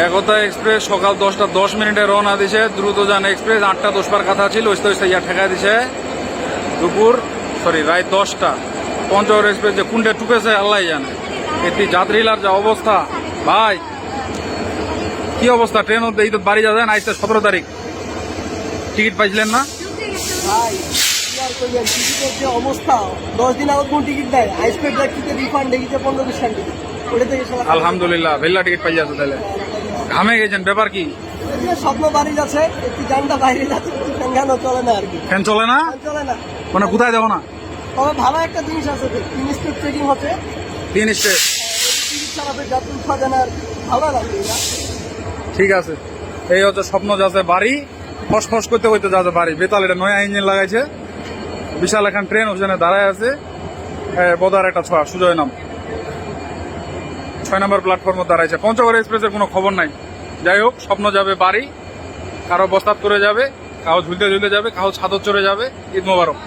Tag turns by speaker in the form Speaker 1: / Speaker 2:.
Speaker 1: একতা express সকাল দশটা দশ মিনিটে রওনা দিছে। দ্রুত যান এক্সপ্রেস আটটা দশ পার কথা ছিল ওইস্তা ওইস্তা ইয়া ঠেকা দিছে। দুপুর সরি রায় দশটা। পঞ্চগড় এক্সপ্রেস যে কোনটা টুকেছে আল্লাহ জানে। এটি যাত্রীলার যা অবস্থা। ভাই কি অবস্থা? ট্রেন এই তো বাড়ি যাবেন আজকে সতেরো তারিখ। টিকিট পাইছিলেন না?
Speaker 2: অবস্থা দশ দিন আগে কোন টিকিট দেয়? দেখতে রিফান্ড দেখিতে পনেরো বিশ
Speaker 1: আলহামদুলিল্লাহ ভেল্লা টিকিট পাই যাচ্ছে তাহলে ঘামে গেছেন ব্যাপার কি?
Speaker 2: স্বপ্ন বাড়ি যাচ্ছে একটু গানটা বাইরে যাচ্ছে একটু চলে না আর কি।
Speaker 1: ফ্যান চলে না?
Speaker 2: চলে না।
Speaker 1: মানে কোথায় যাব না?
Speaker 2: তবে ভালো একটা জিনিস আছে তিন স্টেপ চেকিং হচ্ছে।
Speaker 1: তিন স্টেজ
Speaker 2: টিকিট যাত্রী উঠা না আর ভালো লাগে
Speaker 1: ঠিক আছে। এই হচ্ছে স্বপ্ন যাচ্ছে বাড়ি। ফস ফস করতে হইতে যাচ্ছে বাড়ি। বেতাল এটা নয়া ইঞ্জিন লাগাইছে। বিশাল এখন ট্রেন ওখানে দাঁড়ায় আছে। বোদার একটা ছয় সুজয় নাম। ছয় নম্বর প্ল্যাটফর্মে দাঁড়াইছে। পঞ্চগড় এক্সপ্রেসের কোনো খবর নাই। যাই হোক, স্বপ্ন যাবে বাড়ি, কারও বস্তাত করে যাবে, কারও ঝুলতে ঝুলতে যাবে, কারও ছাদর চড়ে যাবে, ঈদ মোবারক।